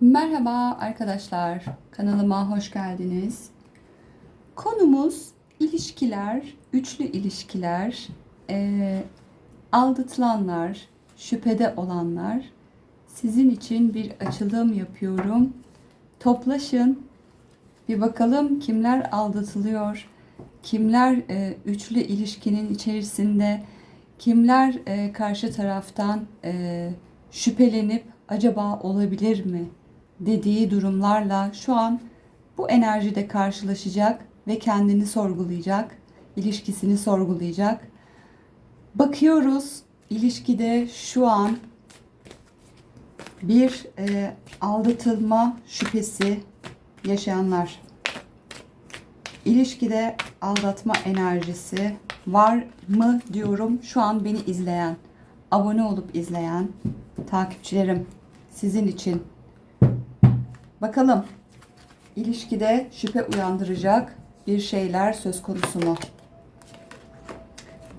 Merhaba arkadaşlar, kanalıma hoş geldiniz. Konumuz ilişkiler, üçlü ilişkiler, eee, aldatılanlar, şüphede olanlar. Sizin için bir açılım yapıyorum. Toplaşın, bir bakalım kimler aldatılıyor, kimler eee, üçlü ilişkinin içerisinde, kimler eee, karşı taraftan eee, şüphelenip acaba olabilir mi dediği durumlarla şu an bu enerjide karşılaşacak ve kendini sorgulayacak, ilişkisini sorgulayacak. Bakıyoruz ilişkide şu an bir e, aldatılma şüphesi yaşayanlar. İlişkide aldatma enerjisi var mı diyorum şu an beni izleyen, abone olup izleyen takipçilerim sizin için. Bakalım ilişkide şüphe uyandıracak bir şeyler söz konusu mu?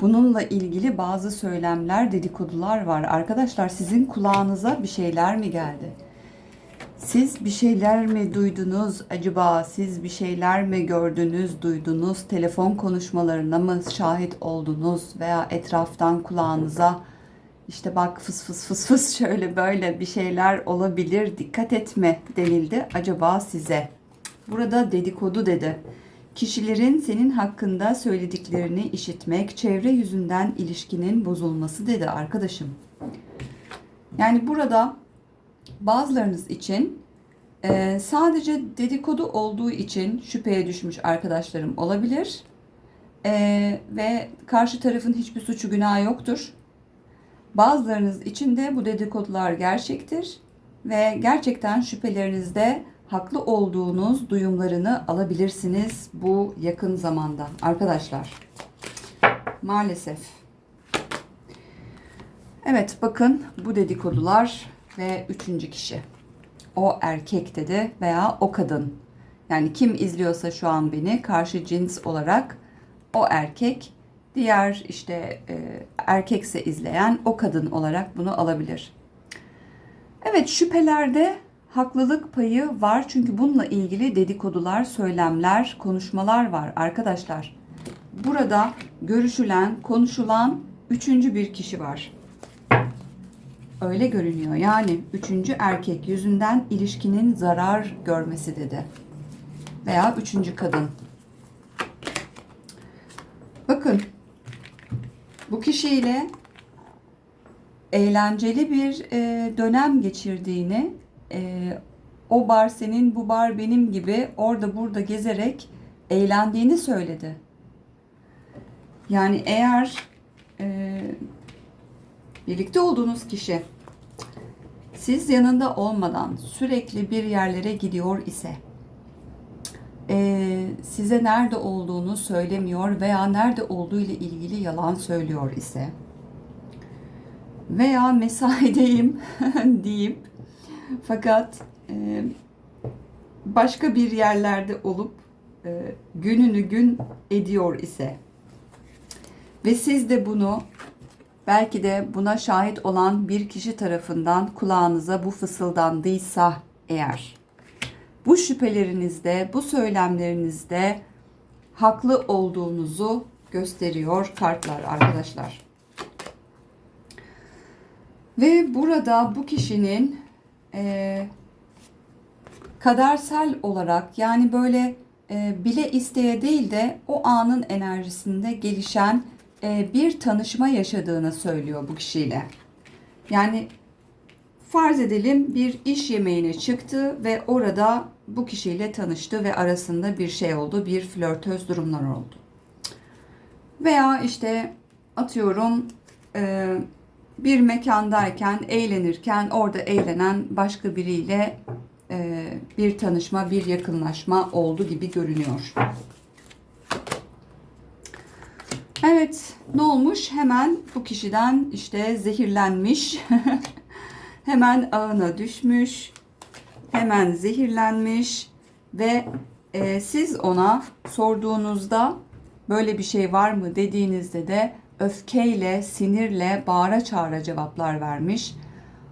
Bununla ilgili bazı söylemler, dedikodular var. Arkadaşlar sizin kulağınıza bir şeyler mi geldi? Siz bir şeyler mi duydunuz acaba? Siz bir şeyler mi gördünüz, duydunuz? Telefon konuşmalarına mı şahit oldunuz veya etraftan kulağınıza işte bak fıs fıs fıs fıs şöyle böyle bir şeyler olabilir dikkat etme denildi acaba size. Burada dedikodu dedi. Kişilerin senin hakkında söylediklerini işitmek, çevre yüzünden ilişkinin bozulması dedi arkadaşım. Yani burada bazılarınız için e, sadece dedikodu olduğu için şüpheye düşmüş arkadaşlarım olabilir. E, ve karşı tarafın hiçbir suçu günahı yoktur. Bazılarınız için de bu dedikodular gerçektir ve gerçekten şüphelerinizde haklı olduğunuz duyumlarını alabilirsiniz bu yakın zamanda arkadaşlar. Maalesef. Evet bakın bu dedikodular ve üçüncü kişi. O erkek dedi veya o kadın. Yani kim izliyorsa şu an beni karşı cins olarak o erkek diğer işte e, erkekse izleyen o kadın olarak bunu alabilir. Evet şüphelerde haklılık payı var çünkü bununla ilgili dedikodular, söylemler, konuşmalar var arkadaşlar. Burada görüşülen, konuşulan üçüncü bir kişi var. Öyle görünüyor. Yani üçüncü erkek yüzünden ilişkinin zarar görmesi dedi. Veya üçüncü kadın. Bakın bu kişiyle eğlenceli bir e, dönem geçirdiğini, e, o bar senin, bu bar benim gibi orada burada gezerek eğlendiğini söyledi. Yani eğer e, birlikte olduğunuz kişi siz yanında olmadan sürekli bir yerlere gidiyor ise e, size nerede olduğunu söylemiyor veya nerede olduğu ile ilgili yalan söylüyor ise. Veya mesaideyim deyip fakat e, başka bir yerlerde olup e, gününü gün ediyor ise. Ve siz de bunu belki de buna şahit olan bir kişi tarafından kulağınıza bu fısıldandıysa eğer bu şüphelerinizde, bu söylemlerinizde haklı olduğunuzu gösteriyor kartlar arkadaşlar. Ve burada bu kişinin e, kadersel olarak yani böyle e, bile isteye değil de o anın enerjisinde gelişen e, bir tanışma yaşadığını söylüyor bu kişiyle. Yani farz edelim bir iş yemeğine çıktı ve orada bu kişiyle tanıştı ve arasında bir şey oldu, bir flörtöz durumlar oldu. Veya işte atıyorum e, bir mekandayken, eğlenirken orada eğlenen başka biriyle e, bir tanışma, bir yakınlaşma oldu gibi görünüyor. Evet, ne olmuş? Hemen bu kişiden işte zehirlenmiş. hemen ağına düşmüş. Hemen zehirlenmiş ve e, siz ona sorduğunuzda böyle bir şey var mı dediğinizde de öfkeyle, sinirle, bağıra çağıra cevaplar vermiş.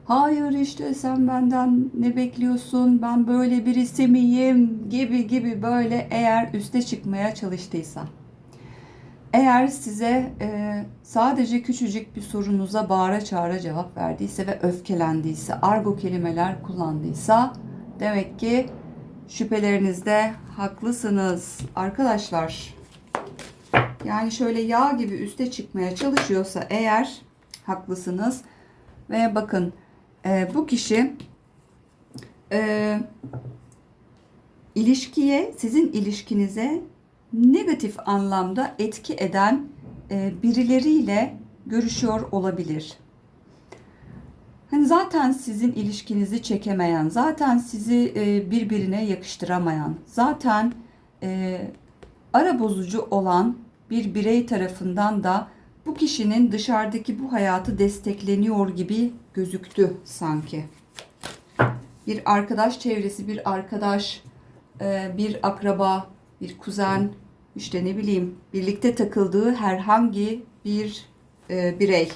Hayır işte sen benden ne bekliyorsun? Ben böyle birisi miyim? Gibi gibi böyle eğer üste çıkmaya çalıştıysa. Eğer size e, sadece küçücük bir sorunuza bağıra çağıra cevap verdiyse ve öfkelendiyse, argo kelimeler kullandıysa demek ki şüphelerinizde haklısınız arkadaşlar. Yani şöyle yağ gibi üste çıkmaya çalışıyorsa eğer haklısınız. Ve bakın e, bu kişi e, ilişkiye, sizin ilişkinize negatif anlamda etki eden e, birileriyle görüşüyor olabilir. Hani zaten sizin ilişkinizi çekemeyen, zaten sizi e, birbirine yakıştıramayan, zaten e, ara bozucu olan bir birey tarafından da bu kişinin dışarıdaki bu hayatı destekleniyor gibi gözüktü sanki. Bir arkadaş çevresi, bir arkadaş, e, bir akraba, bir kuzen, işte ne bileyim birlikte takıldığı herhangi bir birey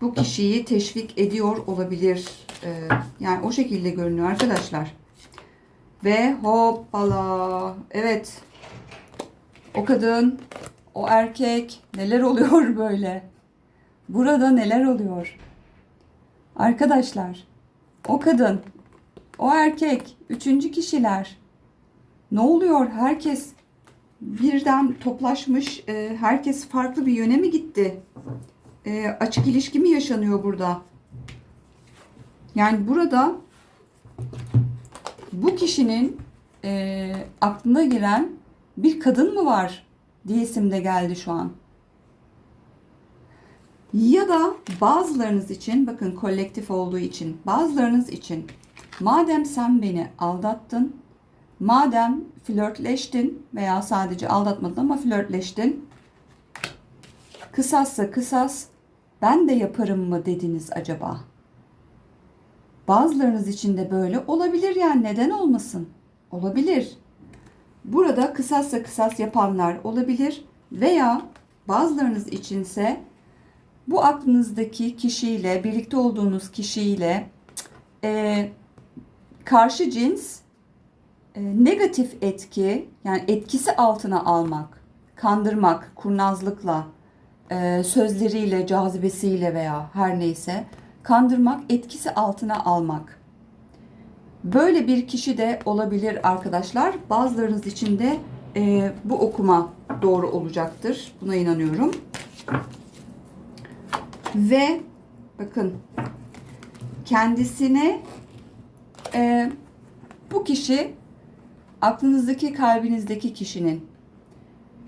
bu kişiyi teşvik ediyor olabilir. E, yani o şekilde görünüyor arkadaşlar. Ve hoppala. Evet. O kadın, o erkek neler oluyor böyle? Burada neler oluyor? Arkadaşlar, o kadın, o erkek, üçüncü kişiler. Ne oluyor? Herkes birden toplaşmış, e, herkes farklı bir yöne mi gitti? E, açık ilişki mi yaşanıyor burada? Yani burada bu kişinin e, aklına giren bir kadın mı var diyesim de geldi şu an. Ya da bazılarınız için bakın kolektif olduğu için bazılarınız için madem sen beni aldattın madem flörtleştin veya sadece aldatmadın ama flörtleştin kısassa kısas ben de yaparım mı dediniz acaba? Bazılarınız için de böyle olabilir yani neden olmasın? Olabilir. Burada kısassa kısas yapanlar olabilir veya bazılarınız içinse bu aklınızdaki kişiyle, birlikte olduğunuz kişiyle e, karşı cins e, negatif etki, yani etkisi altına almak, kandırmak, kurnazlıkla, e, sözleriyle, cazibesiyle veya her neyse kandırmak, etkisi altına almak. Böyle bir kişi de olabilir arkadaşlar. Bazılarınız için de e, bu okuma doğru olacaktır. Buna inanıyorum. Ve bakın kendisine e, bu kişi aklınızdaki kalbinizdeki kişinin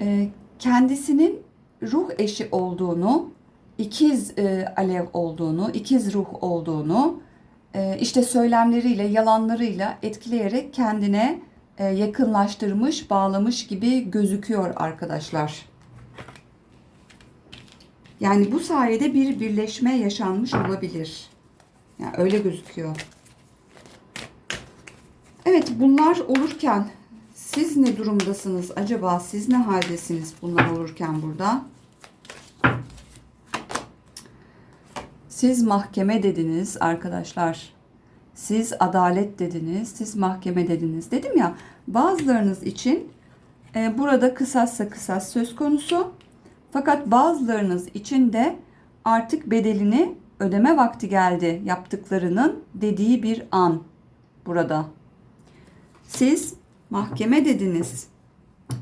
e, kendisinin ruh eşi olduğunu, ikiz e, alev olduğunu, ikiz ruh olduğunu e, işte söylemleriyle, yalanlarıyla etkileyerek kendine e, yakınlaştırmış, bağlamış gibi gözüküyor arkadaşlar. Yani bu sayede bir birleşme yaşanmış olabilir. Yani öyle gözüküyor. Evet bunlar olurken siz ne durumdasınız acaba? Siz ne haldesiniz bunlar olurken burada? Siz mahkeme dediniz arkadaşlar. Siz adalet dediniz. Siz mahkeme dediniz. Dedim ya bazılarınız için e, burada kısassa kısas söz konusu. Fakat bazılarınız için de artık bedelini ödeme vakti geldi yaptıklarının dediği bir an burada. Siz mahkeme dediniz.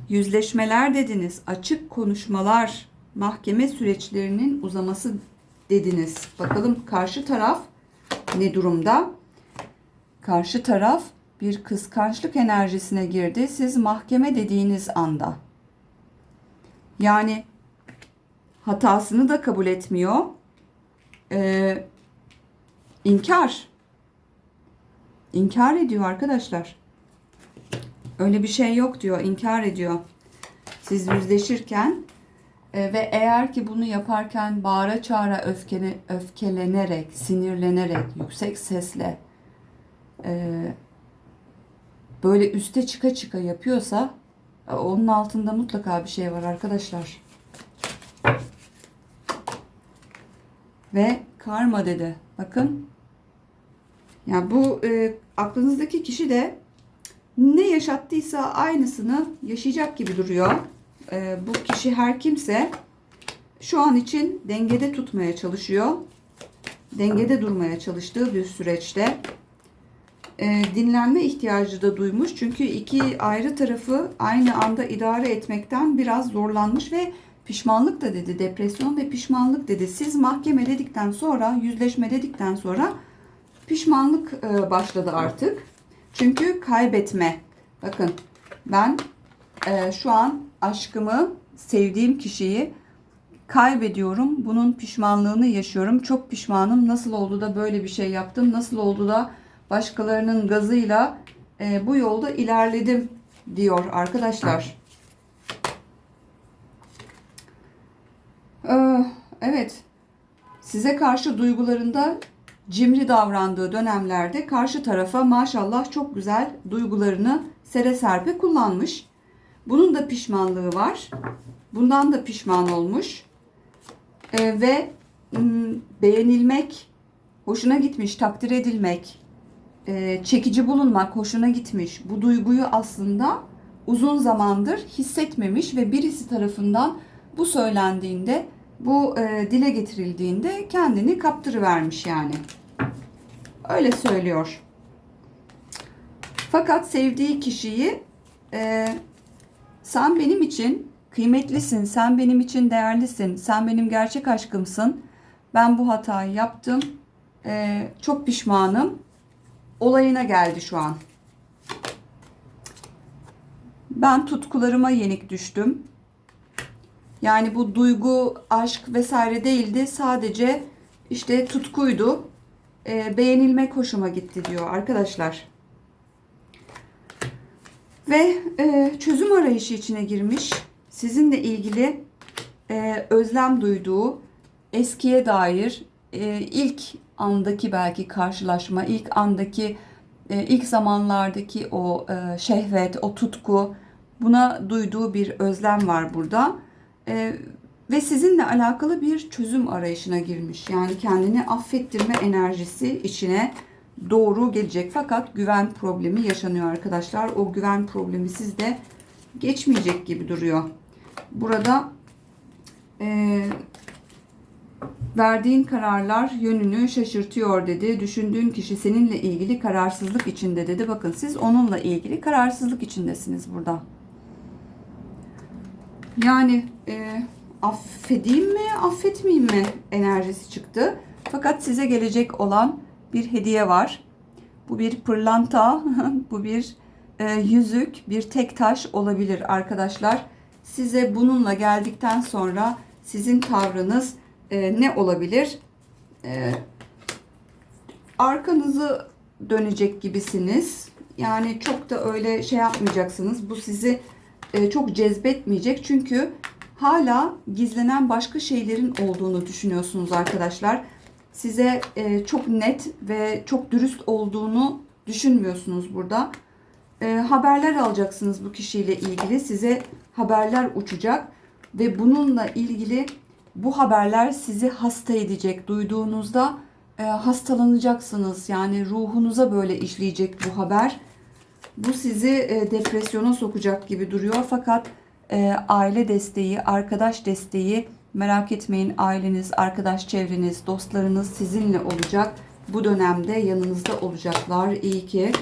Yüzleşmeler dediniz. Açık konuşmalar, mahkeme süreçlerinin uzaması dediniz. Bakalım karşı taraf ne durumda? Karşı taraf bir kıskançlık enerjisine girdi. Siz mahkeme dediğiniz anda. Yani hatasını da kabul etmiyor. Ee, inkar. İnkar ediyor arkadaşlar. Öyle bir şey yok diyor. inkar ediyor. Siz yüzleşirken e, ve eğer ki bunu yaparken bağıra çağıra öfkene, öfkelenerek, sinirlenerek, yüksek sesle e, böyle üste çıka çıka yapıyorsa e, onun altında mutlaka bir şey var arkadaşlar. Ve karma dedi. Bakın. Ya bu e, aklınızdaki kişi de ne yaşattıysa aynısını yaşayacak gibi duruyor. E, bu kişi her kimse şu an için dengede tutmaya çalışıyor. Dengede durmaya çalıştığı bir süreçte e, dinlenme ihtiyacı da duymuş. Çünkü iki ayrı tarafı aynı anda idare etmekten biraz zorlanmış ve pişmanlık da dedi. Depresyon ve pişmanlık dedi. Siz mahkeme dedikten sonra, yüzleşme dedikten sonra pişmanlık e, başladı artık. Çünkü kaybetme. Bakın ben e, şu an aşkımı, sevdiğim kişiyi kaybediyorum. Bunun pişmanlığını yaşıyorum. Çok pişmanım. Nasıl oldu da böyle bir şey yaptım? Nasıl oldu da başkalarının gazıyla e, bu yolda ilerledim diyor arkadaşlar. Ee, evet. Size karşı duygularında cimri davrandığı dönemlerde karşı tarafa maşallah çok güzel duygularını sere serpe kullanmış. Bunun da pişmanlığı var. Bundan da pişman olmuş. Ee, ve beğenilmek, hoşuna gitmiş, takdir edilmek, e, çekici bulunmak hoşuna gitmiş. Bu duyguyu aslında uzun zamandır hissetmemiş ve birisi tarafından bu söylendiğinde, bu e, dile getirildiğinde kendini kaptırıvermiş yani. Öyle söylüyor. Fakat sevdiği kişiyi e, sen benim için kıymetlisin, sen benim için değerlisin, sen benim gerçek aşkımsın. Ben bu hatayı yaptım. E, çok pişmanım. Olayına geldi şu an. Ben tutkularıma yenik düştüm. Yani bu duygu, aşk vesaire değildi. Sadece işte tutkuydu. E, beğenilmek hoşuma gitti diyor arkadaşlar. Ve e, çözüm arayışı içine girmiş. Sizinle ilgili e, özlem duyduğu eskiye dair e, ilk andaki belki karşılaşma, ilk andaki e, ilk zamanlardaki o e, şehvet, o tutku buna duyduğu bir özlem var burada. E, ve sizinle alakalı bir çözüm arayışına girmiş. Yani kendini affettirme enerjisi içine doğru gelecek. Fakat güven problemi yaşanıyor arkadaşlar. O güven problemi sizde geçmeyecek gibi duruyor. Burada e, verdiğin kararlar yönünü şaşırtıyor dedi. Düşündüğün kişi seninle ilgili kararsızlık içinde dedi. Bakın siz onunla ilgili kararsızlık içindesiniz burada. Yani e, affedeyim mi, affetmeyeyim mi enerjisi çıktı. Fakat size gelecek olan bir hediye var. Bu bir pırlanta, bu bir e, yüzük, bir tek taş olabilir arkadaşlar. Size bununla geldikten sonra sizin tavrınız e, ne olabilir? E, arkanızı dönecek gibisiniz. Yani çok da öyle şey yapmayacaksınız. Bu sizi e, çok cezbetmeyecek. Çünkü hala gizlenen başka şeylerin olduğunu düşünüyorsunuz arkadaşlar. Size e, çok net ve çok dürüst olduğunu düşünmüyorsunuz burada. E, haberler alacaksınız bu kişiyle ilgili. Size haberler uçacak ve bununla ilgili bu haberler sizi hasta edecek. Duyduğunuzda e, hastalanacaksınız. Yani ruhunuza böyle işleyecek bu haber. Bu sizi e, depresyona sokacak gibi duruyor. Fakat e, aile desteği, arkadaş desteği merak etmeyin. Aileniz, arkadaş çevreniz, dostlarınız sizinle olacak. Bu dönemde yanınızda olacaklar. İyi ki.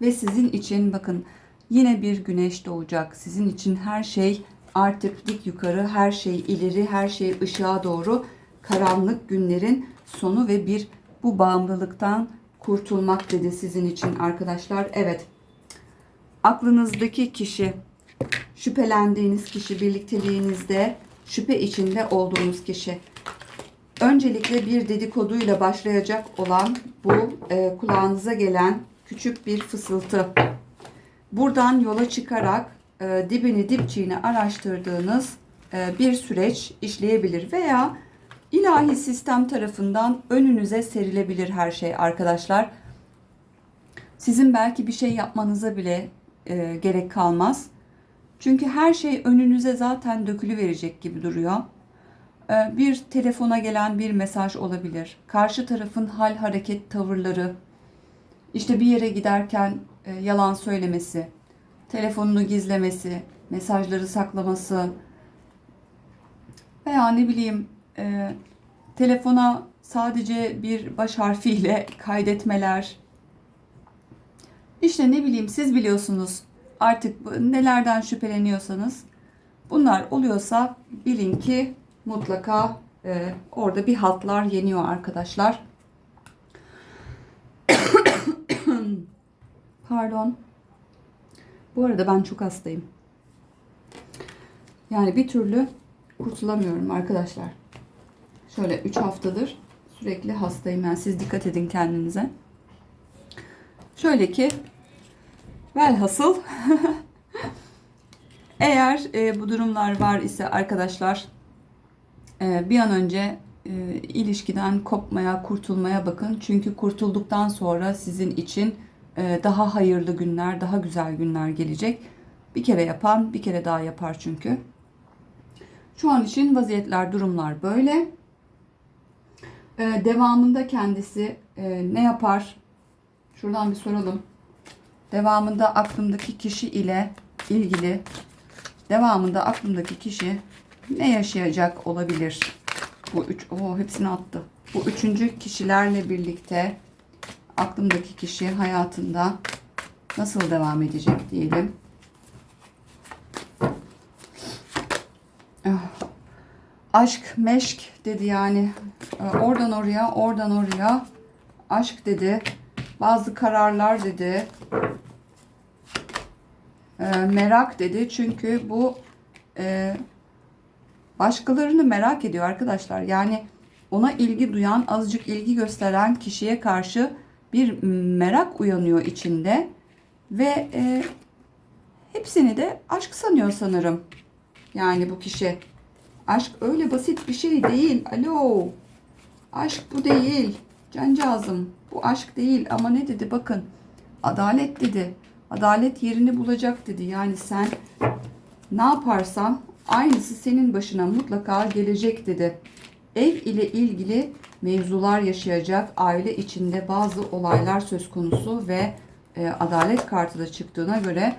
Ve sizin için bakın yine bir güneş doğacak. Sizin için her şey artık dik yukarı, her şey ileri, her şey ışığa doğru karanlık günlerin sonu ve bir bu bağımlılıktan kurtulmak dedi sizin için arkadaşlar. Evet. Aklınızdaki kişi, şüphelendiğiniz kişi, birlikteliğinizde şüphe içinde olduğunuz kişi. Öncelikle bir dedikoduyla başlayacak olan bu e, kulağınıza gelen küçük bir fısıltı. Buradan yola çıkarak e, dibini dipçiğini araştırdığınız e, bir süreç işleyebilir veya ilahi sistem tarafından önünüze serilebilir her şey arkadaşlar. Sizin belki bir şey yapmanıza bile e, gerek kalmaz. Çünkü her şey önünüze zaten dökülü verecek gibi duruyor. Ee, bir telefona gelen bir mesaj olabilir. Karşı tarafın hal, hareket, tavırları. İşte bir yere giderken e, yalan söylemesi, telefonunu gizlemesi, mesajları saklaması veya ne bileyim e, telefona sadece bir baş harfiyle kaydetmeler. İşte ne bileyim siz biliyorsunuz artık nelerden şüpheleniyorsanız bunlar oluyorsa bilin ki mutlaka e, orada bir hatlar yeniyor arkadaşlar. Pardon. Bu arada ben çok hastayım. Yani bir türlü kurtulamıyorum arkadaşlar. Şöyle 3 haftadır sürekli hastayım. Yani siz dikkat edin kendinize. Şöyle ki velhasıl eğer e, bu durumlar var ise arkadaşlar e, bir an önce e, ilişkiden kopmaya, kurtulmaya bakın. Çünkü kurtulduktan sonra sizin için e, daha hayırlı günler, daha güzel günler gelecek. Bir kere yapan bir kere daha yapar çünkü. Şu an için vaziyetler, durumlar böyle. E, devamında kendisi e, ne yapar? Şuradan bir soralım. Devamında aklımdaki kişi ile ilgili devamında aklımdaki kişi ne yaşayacak olabilir? Bu üç, o hepsini attı. Bu üçüncü kişilerle birlikte aklımdaki kişi hayatında nasıl devam edecek diyelim. Ah. Aşk, meşk dedi yani. Ee, Oradan oraya, oradan oraya. Aşk dedi. Bazı kararlar dedi. Ee, merak dedi. Çünkü bu e, başkalarını merak ediyor arkadaşlar. Yani ona ilgi duyan, azıcık ilgi gösteren kişiye karşı bir merak uyanıyor içinde ve e, hepsini de aşk sanıyor sanırım. Yani bu kişi. Aşk öyle basit bir şey değil. Alo. Aşk bu değil. Cancağızım. Bu aşk değil. Ama ne dedi bakın. Adalet dedi. Adalet yerini bulacak dedi. Yani sen ne yaparsan aynısı senin başına mutlaka gelecek dedi. Ev ile ilgili mevzular yaşayacak. Aile içinde bazı olaylar söz konusu ve e, adalet kartı da çıktığına göre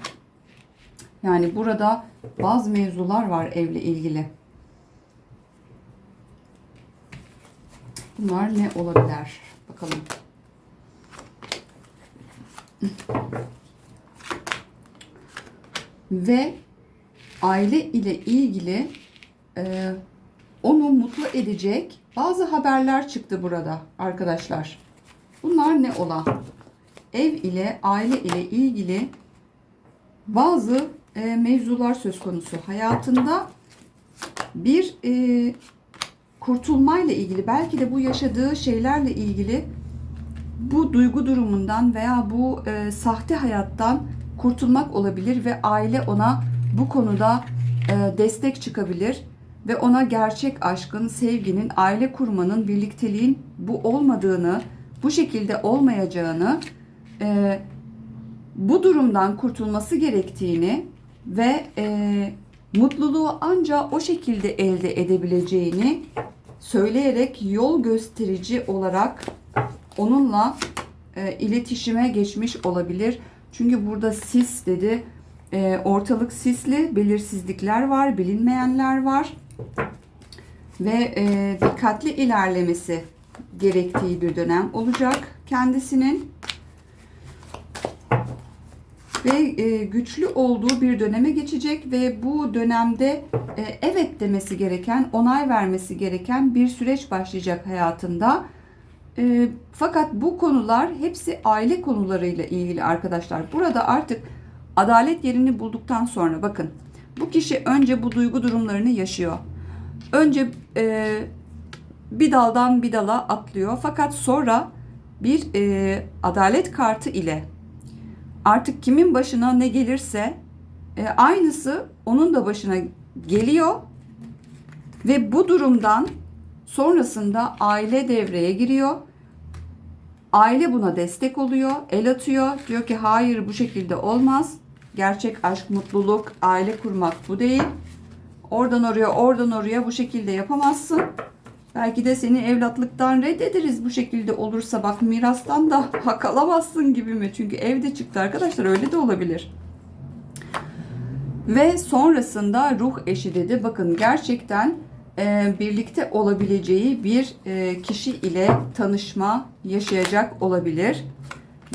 yani burada bazı mevzular var evle ilgili. Bunlar ne olabilir? Bakalım. Ve aile ile ilgili e, onu mutlu edecek bazı haberler çıktı burada arkadaşlar. Bunlar ne ola? Ev ile aile ile ilgili bazı e, mevzular söz konusu. Hayatında bir e, kurtulmayla ilgili belki de bu yaşadığı şeylerle ilgili bu duygu durumundan veya bu e, sahte hayattan kurtulmak olabilir ve aile ona bu konuda e, destek çıkabilir ve ona gerçek aşkın, sevginin, aile kurmanın, birlikteliğin bu olmadığını, bu şekilde olmayacağını, e, bu durumdan kurtulması gerektiğini ve e, mutluluğu ancak o şekilde elde edebileceğini söyleyerek yol gösterici olarak onunla e, iletişime geçmiş olabilir. Çünkü burada sis dedi. E, ortalık sisli, belirsizlikler var, bilinmeyenler var ve e, dikkatli ilerlemesi gerektiği bir dönem olacak kendisinin ve e, güçlü olduğu bir döneme geçecek ve bu dönemde e, evet demesi gereken, onay vermesi gereken bir süreç başlayacak hayatında. E, fakat bu konular hepsi aile konularıyla ilgili arkadaşlar. Burada artık adalet yerini bulduktan sonra bakın bu kişi önce bu duygu durumlarını yaşıyor. Önce e, bir daldan bir dala atlıyor fakat sonra bir e, adalet kartı ile artık kimin başına ne gelirse e, aynısı onun da başına geliyor ve bu durumdan sonrasında aile devreye giriyor. Aile buna destek oluyor, el atıyor. Diyor ki hayır bu şekilde olmaz. Gerçek aşk, mutluluk, aile kurmak bu değil. Oradan oraya, oradan oraya bu şekilde yapamazsın. Belki de seni evlatlıktan reddederiz bu şekilde olursa. Bak mirastan da hak alamazsın gibi mi? Çünkü evde çıktı arkadaşlar öyle de olabilir. Ve sonrasında ruh eşi dedi. Bakın gerçekten e, birlikte olabileceği bir e, kişi ile tanışma yaşayacak olabilir.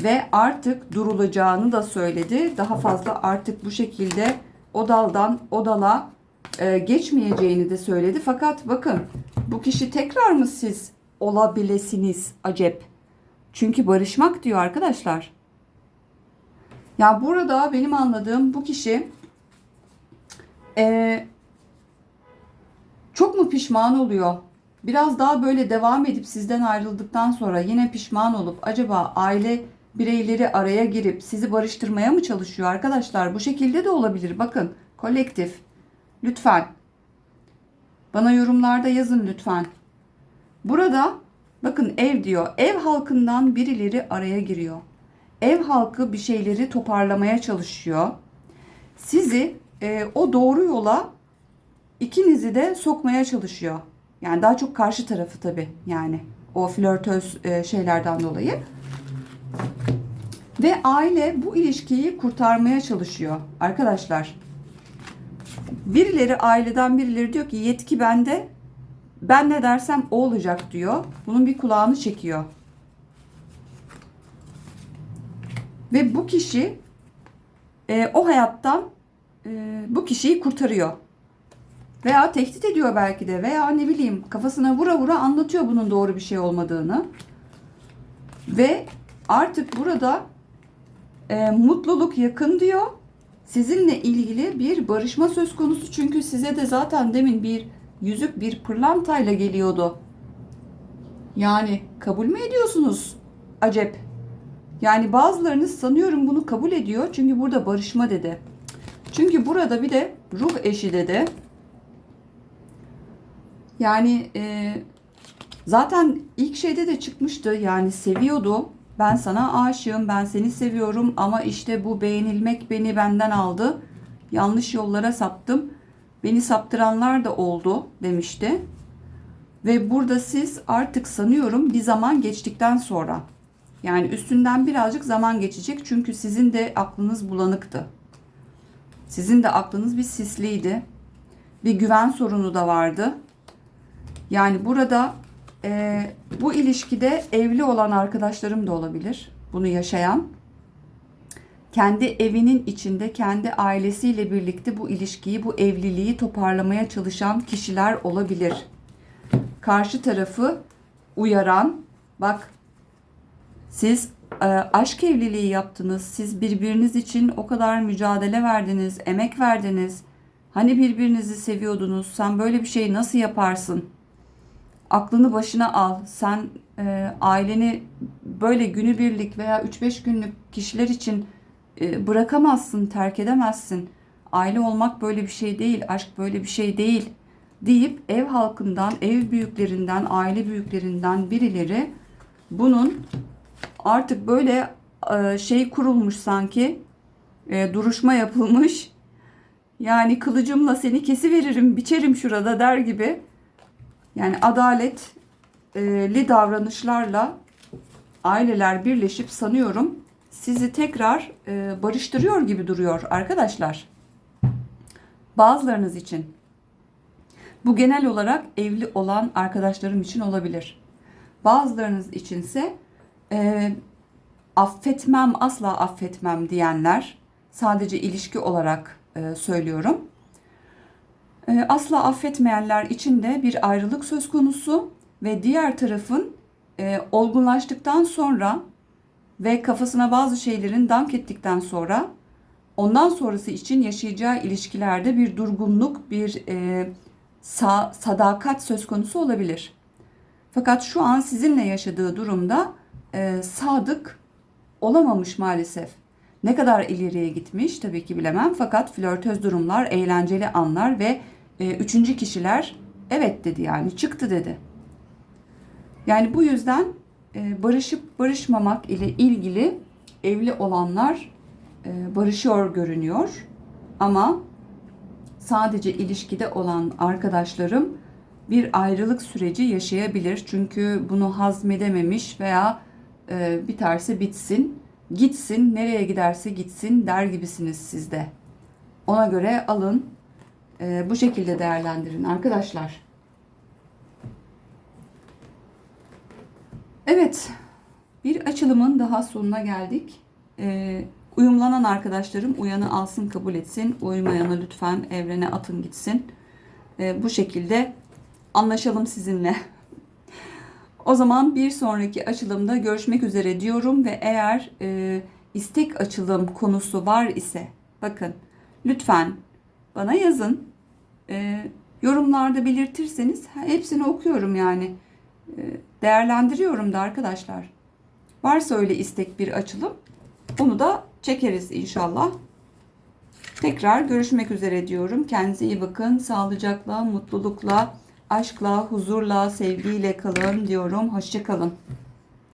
Ve artık durulacağını da söyledi. Daha fazla artık bu şekilde o daldan o dala e, geçmeyeceğini de söyledi. Fakat bakın bu kişi tekrar mı siz olabilesiniz acep? Çünkü barışmak diyor arkadaşlar. Ya burada benim anladığım bu kişi e, çok mu pişman oluyor? Biraz daha böyle devam edip sizden ayrıldıktan sonra yine pişman olup acaba aile bireyleri araya girip sizi barıştırmaya mı çalışıyor arkadaşlar? Bu şekilde de olabilir. Bakın kolektif. Lütfen. Bana yorumlarda yazın lütfen. Burada bakın ev diyor. Ev halkından birileri araya giriyor. Ev halkı bir şeyleri toparlamaya çalışıyor. Sizi e, o doğru yola ikinizi de sokmaya çalışıyor. Yani daha çok karşı tarafı tabii yani o flörtöz e, şeylerden dolayı. Ve aile bu ilişkiyi kurtarmaya çalışıyor arkadaşlar. Birileri aileden birileri diyor ki yetki bende. Ben ne dersem o olacak diyor. Bunun bir kulağını çekiyor. Ve bu kişi e, o hayattan e, bu kişiyi kurtarıyor. Veya tehdit ediyor belki de veya ne bileyim kafasına vura vura anlatıyor bunun doğru bir şey olmadığını. Ve artık burada e, mutluluk yakın diyor. Sizinle ilgili bir barışma söz konusu çünkü size de zaten demin bir yüzük bir pırlantayla geliyordu. Yani kabul mü ediyorsunuz? Acep. Yani bazılarınız sanıyorum bunu kabul ediyor çünkü burada barışma dedi. Çünkü burada bir de ruh eşi dedi. Yani e, zaten ilk şeyde de çıkmıştı yani seviyordu. Ben sana aşığım, ben seni seviyorum ama işte bu beğenilmek beni benden aldı. Yanlış yollara saptım. Beni saptıranlar da oldu demişti. Ve burada siz artık sanıyorum bir zaman geçtikten sonra yani üstünden birazcık zaman geçecek çünkü sizin de aklınız bulanıktı. Sizin de aklınız bir sisliydi. Bir güven sorunu da vardı. Yani burada e, bu ilişkide evli olan arkadaşlarım da olabilir. Bunu yaşayan. Kendi evinin içinde, kendi ailesiyle birlikte bu ilişkiyi, bu evliliği toparlamaya çalışan kişiler olabilir. Karşı tarafı uyaran, bak siz e, aşk evliliği yaptınız. Siz birbiriniz için o kadar mücadele verdiniz, emek verdiniz. Hani birbirinizi seviyordunuz. Sen böyle bir şeyi nasıl yaparsın? Aklını başına al. Sen e, aileni böyle günübirlik veya 3-5 günlük kişiler için e, bırakamazsın, terk edemezsin. Aile olmak böyle bir şey değil, aşk böyle bir şey değil deyip ev halkından, ev büyüklerinden, aile büyüklerinden birileri bunun artık böyle e, şey kurulmuş sanki e, duruşma yapılmış. Yani kılıcımla seni kesiveririm, biçerim şurada der gibi. Yani adaletli davranışlarla aileler birleşip sanıyorum sizi tekrar e, barıştırıyor gibi duruyor arkadaşlar. Bazılarınız için. Bu genel olarak evli olan arkadaşlarım için olabilir. Bazılarınız içinse e, affetmem asla affetmem diyenler sadece ilişki olarak e, söylüyorum. E, asla affetmeyenler için de bir ayrılık söz konusu ve diğer tarafın e, olgunlaştıktan sonra ve kafasına bazı şeylerin dank ettikten sonra ondan sonrası için yaşayacağı ilişkilerde bir durgunluk, bir e, sa- sadakat söz konusu olabilir. Fakat şu an sizinle yaşadığı durumda e, sadık olamamış maalesef. Ne kadar ileriye gitmiş tabii ki bilemem fakat flörtöz durumlar, eğlenceli anlar ve e, üçüncü kişiler evet dedi yani çıktı dedi. Yani bu yüzden e, barışıp barışmamak ile ilgili evli olanlar e, barışıyor görünüyor ama sadece ilişkide olan arkadaşlarım bir ayrılık süreci yaşayabilir. Çünkü bunu hazmedememiş veya e, biterse bitsin, gitsin, nereye giderse gitsin der gibisiniz sizde. Ona göre alın, e, bu şekilde değerlendirin arkadaşlar. Evet, bir açılımın daha sonuna geldik. Ee, uyumlanan arkadaşlarım uyanı alsın kabul etsin. Uyumayanı lütfen evrene atın gitsin. Ee, bu şekilde anlaşalım sizinle. O zaman bir sonraki açılımda görüşmek üzere diyorum ve eğer e, istek açılım konusu var ise bakın lütfen bana yazın. E, yorumlarda belirtirseniz hepsini okuyorum yani. E, değerlendiriyorum da arkadaşlar. Varsa öyle istek bir açılım onu da çekeriz inşallah. Tekrar görüşmek üzere diyorum. Kendinize iyi bakın. Sağlıcakla, mutlulukla, aşkla, huzurla, sevgiyle kalın diyorum. Hoşçakalın.